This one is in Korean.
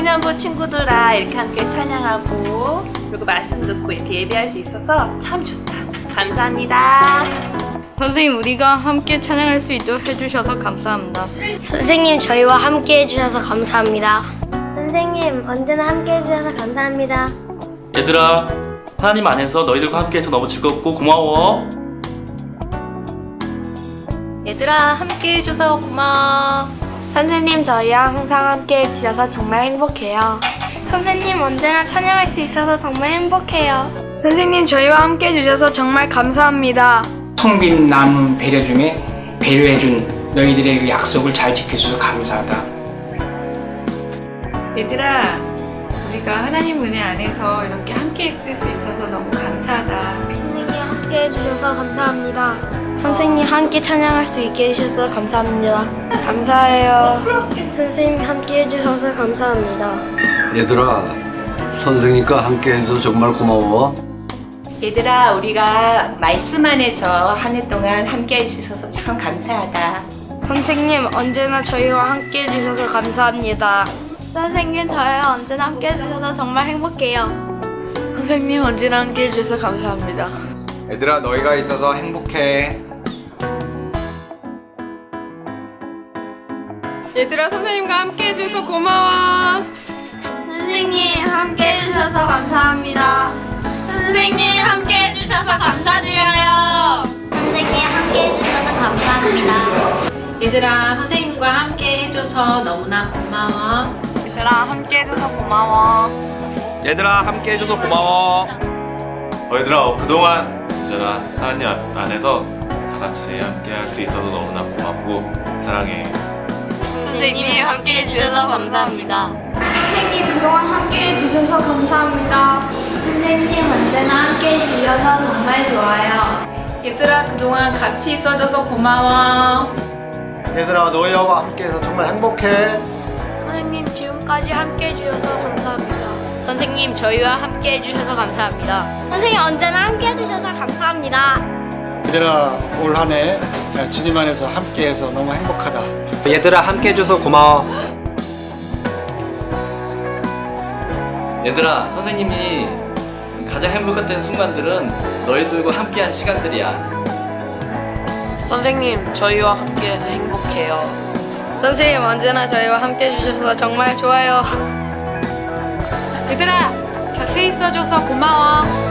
소년부 친구들아 이렇게 함께 찬양하고 그리고 말씀 듣고 이렇게 예배할 수 있어서 참 좋다. 감사합니다. 선생님 우리가 함께 찬양할 수 있도록 해주셔서 감사합니다. 선생님 저희와 함께 해주셔서 감사합니다. 선생님 언제나 함께 해주셔서 감사합니다. 얘들아 하나님 안에서 너희들과 함께해서 너무 즐겁고 고마워. 얘들아 함께 해줘서 고마워. 선생님 저희와 항상 함께 해주셔서 정말 행복해요. 선생님 언제나 찬양할 수 있어서 정말 행복해요. 선생님 저희와 함께 해주셔서 정말 감사합니다. 성빈 남은 배려 중에 배려해준 너희들의 그 약속을 잘 지켜줘서 감사하다. 얘들아, 우리가 하나님 은혜 안에서 이렇게 함께 있을 수 있어서 너무 감사하다. 함께 해주셔서 감사합니다. 선생님 함께 찬양할 수 있게 해주셔서 감사합니다. 감사해요. 선생님 함께 해주셔서 감사합니다. 얘들아, 선생님과 함께 해서 정말 고마워. 얘들아, 우리가 말씀 안에서 한 해 동안 함께 할수 있어서 참 감사하다. 선생님 언제나 저희와 함께 해주셔서 감사합니다. 선생님 저희와 언제나 함께 해주셔서 정말 행복해요. 선생님 언제나 함께 해주셔서 감사합니다. 얘들아 너희가 있어서 행복해 얘들아 선생님과 함께 해줘서 고마워. 선생님 함께 해주셔서 감사합니다. 선생님 함께 해주셔서 감사드려요. 선생님 함께 해주셔서 감사합니다. 얘들아 선생님과 함께 해줘서 너무나 고마워 얘들아 함께 해줘서 고마워. 얘들아 함께 해줘서 고마워 어, 얘들아 그동안 얘들아 하나님 안에서 다 같이 함께 할 수 있어서 너무나 고맙고 사랑해 선생님이 함께 해주셔서 감사합니다. 선생님 그동안 함께 해주셔서 감사합니다. 선생님 언제나 함께 해주셔서 정말 좋아요. 얘들아 그동안 같이 있어줘서 고마워 얘들아 너희하고 함께해서 정말 행복해 선생님 지금까지 함께 해주셔서 감사합니다. 선생님 저희와 함께 해주셔서 감사합니다. 선생님 언제나 함께 해주셔서 감사합니다. 얘들아 올 한해 주님 안에서 함께해서 너무 행복하다. 얘들아 함께 해줘서 고마워 얘들아, 선생님이 가장 행복했던 순간들은 너희들과 함께한 시간들이야. 선생님 저희와 함께해서 행복해요. 선생님 언제나 저희와 함께 해주셔서 정말 좋아요. 얘들아, 곁에 있어줘서 고마워.